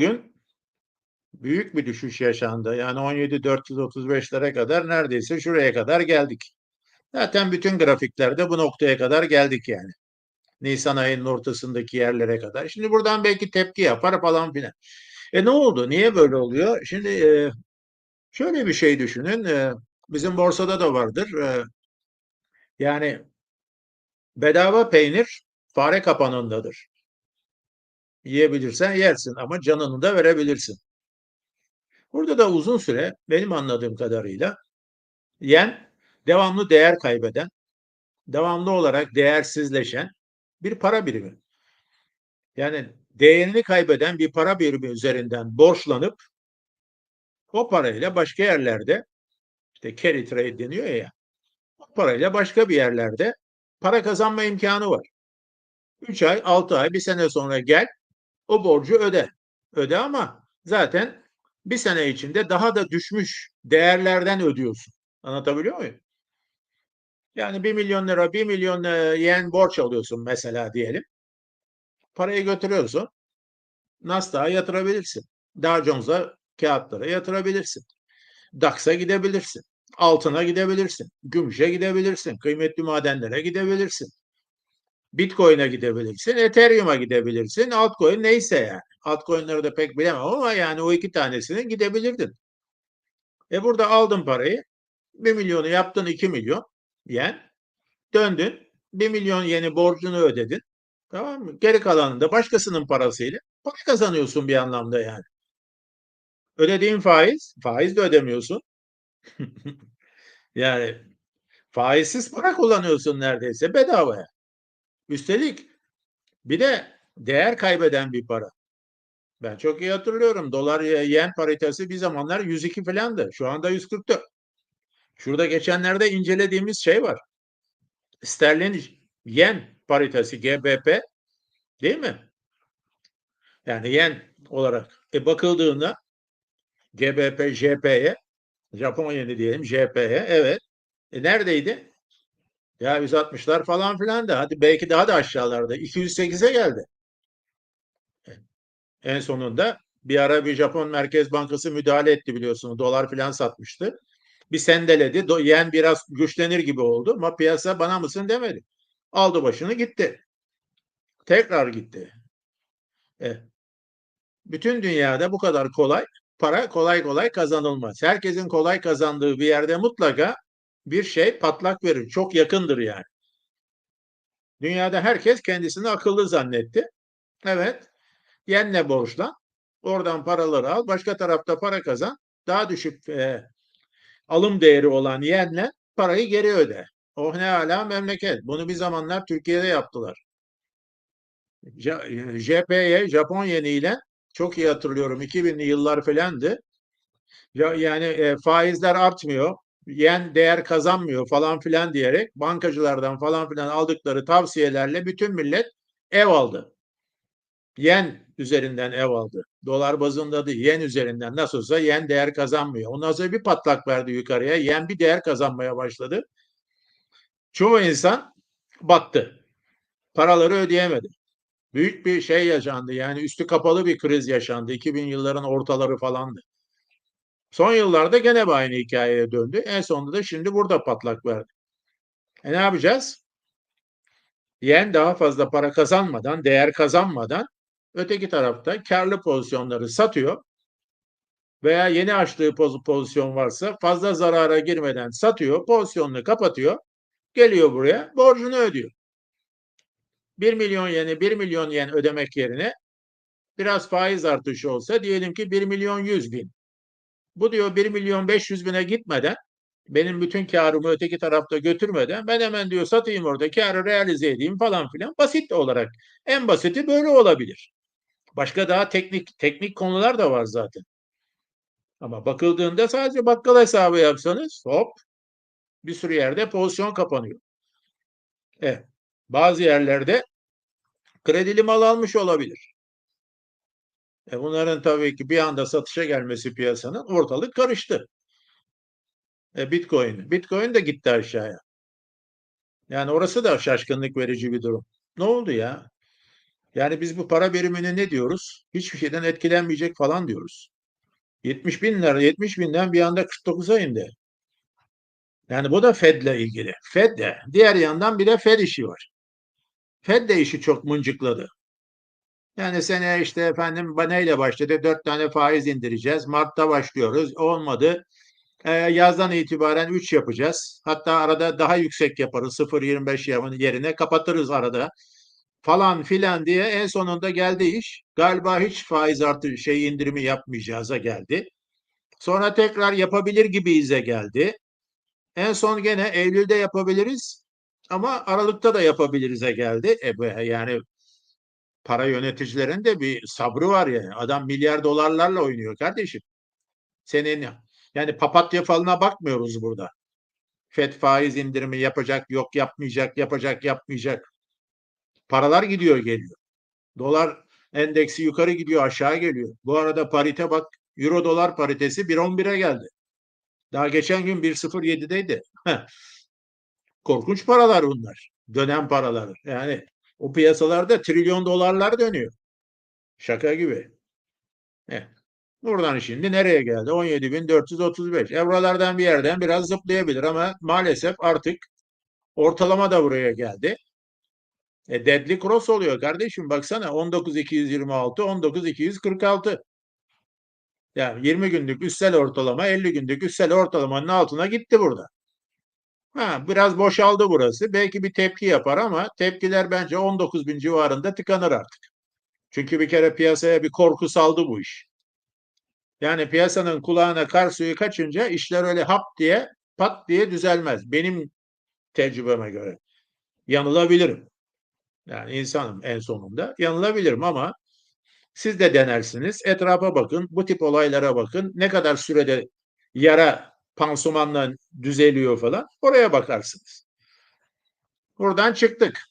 gün büyük bir düşüş yaşandı. Yani 17.435'lere kadar neredeyse şuraya kadar geldik. Zaten bütün grafiklerde bu noktaya kadar geldik yani. Nisan ayının ortasındaki yerlere kadar. Şimdi buradan belki tepki yapar falan filan. E ne oldu? Niye böyle oluyor? Şimdi e, şöyle bir şey düşünün. E, bizim borsada da vardır. E, yani bedava peynir fare kapanındadır. Yiyebilirsen yersin ama canını da verebilirsin. Burada da uzun süre benim anladığım kadarıyla yen devamlı değer kaybeden, devamlı olarak değersizleşen bir para birimi. Yani değerini kaybeden bir para birimi üzerinden borçlanıp o parayla başka yerlerde işte carry trade deniyor ya o parayla başka bir yerlerde para kazanma imkanı var. 3 ay, 6 ay, bir sene sonra gel o borcu öde. Öde ama zaten bir sene içinde daha da düşmüş değerlerden ödüyorsun. Anlatabiliyor muyum? Yani 1 milyon lira, 1 milyon yen borç alıyorsun mesela diyelim. Parayı götürüyorsun. Nasdaq'a yatırabilirsin. Dow Jones'a kağıtlara yatırabilirsin. DAX'a gidebilirsin. Altına gidebilirsin. Gümüşe gidebilirsin. Kıymetli madenlere gidebilirsin. Bitcoin'e gidebilirsin. Ethereum'a gidebilirsin. Altcoin neyse yani. Altcoin'leri de pek bilemem ama yani o iki tanesine gidebilirdin. E burada aldın parayı. 1 milyonu yaptın 2 milyon yen. Döndün. 1 milyon yeni borcunu ödedin. Tamam mı? Geri kalanını da başkasının parasıyla para kazanıyorsun bir anlamda yani. Ödediğin faiz, faiz de ödemiyorsun. yani faizsiz para kullanıyorsun neredeyse bedavaya. Üstelik bir de değer kaybeden bir para. Ben çok iyi hatırlıyorum. Dolar yen paritesi bir zamanlar 102 falandı. Şu anda 144. Şurada geçenlerde incelediğimiz şey var. Sterlin yen paritesi GBP değil mi? Yani yen olarak e bakıldığında GBP JP'ye Japon yeni diyelim JP'ye evet. E neredeydi? Ya 160'lar falan filan da hadi belki daha da aşağılarda 208'e geldi. En sonunda bir ara bir Japon Merkez Bankası müdahale etti biliyorsunuz. Dolar filan satmıştı. Bir sendeledi. Yen biraz güçlenir gibi oldu ama piyasa bana mısın demedi. Aldı başını gitti. Tekrar gitti. E, bütün dünyada bu kadar kolay para kolay kolay kazanılmaz. Herkesin kolay kazandığı bir yerde mutlaka bir şey patlak verir. Çok yakındır yani. Dünyada herkes kendisini akıllı zannetti. Evet. Yenle borçlan. Oradan paraları al. Başka tarafta para kazan. Daha düşük e, alım değeri olan yenle parayı geri öde. Oh ne ala memleket. Bunu bir zamanlar Türkiye'de yaptılar. JP'ye, Japon yeniyle çok iyi hatırlıyorum 2000'li yıllar falandı. Yani e, faizler artmıyor, yen değer kazanmıyor falan filan diyerek bankacılardan falan filan aldıkları tavsiyelerle bütün millet ev aldı. Yen üzerinden ev aldı. Dolar bazında değil, yen üzerinden nasılsa yen değer kazanmıyor. Ondan sonra bir patlak verdi yukarıya. Yen bir değer kazanmaya başladı. Çoğu insan battı. Paraları ödeyemedi büyük bir şey yaşandı. Yani üstü kapalı bir kriz yaşandı. 2000 yılların ortaları falandı. Son yıllarda gene aynı hikayeye döndü. En sonunda da şimdi burada patlak verdi. E ne yapacağız? Yen daha fazla para kazanmadan, değer kazanmadan öteki tarafta karlı pozisyonları satıyor veya yeni açtığı pozisyon varsa fazla zarara girmeden satıyor, pozisyonunu kapatıyor, geliyor buraya, borcunu ödüyor. 1 milyon yeni 1 milyon yen ödemek yerine biraz faiz artışı olsa diyelim ki 1 milyon 100 bin. Bu diyor 1 milyon 500 bine gitmeden benim bütün karımı öteki tarafta götürmeden ben hemen diyor satayım orada karı realize edeyim falan filan basit olarak. En basiti böyle olabilir. Başka daha teknik teknik konular da var zaten. Ama bakıldığında sadece bakkal hesabı yapsanız hop bir sürü yerde pozisyon kapanıyor. Evet. Bazı yerlerde kredili mal almış olabilir. E bunların tabii ki bir anda satışa gelmesi piyasanın ortalık karıştı. E Bitcoin. Bitcoin de gitti aşağıya. Yani orası da şaşkınlık verici bir durum. Ne oldu ya? Yani biz bu para birimini ne diyoruz? Hiçbir şeyden etkilenmeyecek falan diyoruz. 70 bin lira, 70 binden bir anda 49'a indi. Yani bu da Fed'le ilgili. Fed de. Diğer yandan bir de Fed işi var. Fed de işi çok mıncıkladı. Yani sene işte efendim neyle başladı? Dört tane faiz indireceğiz. Mart'ta başlıyoruz. Olmadı. Ee, yazdan itibaren 3 yapacağız. Hatta arada daha yüksek yaparız. 0.25 yerine kapatırız arada falan filan diye en sonunda geldi iş. Galiba hiç faiz artı şey indirimi yapmayacağıza geldi. Sonra tekrar yapabilir gibiyize geldi. En son gene Eylül'de yapabiliriz ama Aralık'ta da yapabiliriz'e geldi. E yani para yöneticilerin de bir sabrı var yani. Adam milyar dolarlarla oynuyor kardeşim. Senin yani papatya falına bakmıyoruz burada. FED faiz indirimi yapacak, yok yapmayacak, yapacak, yapmayacak. Paralar gidiyor geliyor. Dolar endeksi yukarı gidiyor, aşağı geliyor. Bu arada parite bak, euro dolar paritesi 1.11'e geldi. Daha geçen gün 1.07'deydi. Korkunç paralar bunlar. Dönem paraları. Yani o piyasalarda trilyon dolarlar dönüyor. Şaka gibi. Evet. Buradan şimdi nereye geldi? 17.435. Evrolardan bir yerden biraz zıplayabilir ama maalesef artık ortalama da buraya geldi. E deadly cross oluyor kardeşim baksana 19.226, 19.246. Yani 20 günlük üstel ortalama 50 günlük üstel ortalamanın altına gitti burada. Ha, biraz boşaldı burası. Belki bir tepki yapar ama tepkiler bence 19 bin civarında tıkanır artık. Çünkü bir kere piyasaya bir korku saldı bu iş. Yani piyasanın kulağına kar suyu kaçınca işler öyle hap diye pat diye düzelmez. Benim tecrübeme göre. Yanılabilirim. Yani insanım en sonunda. Yanılabilirim ama siz de denersiniz. Etrafa bakın. Bu tip olaylara bakın. Ne kadar sürede yara pansumanla düzeliyor falan. Oraya bakarsınız. Buradan çıktık.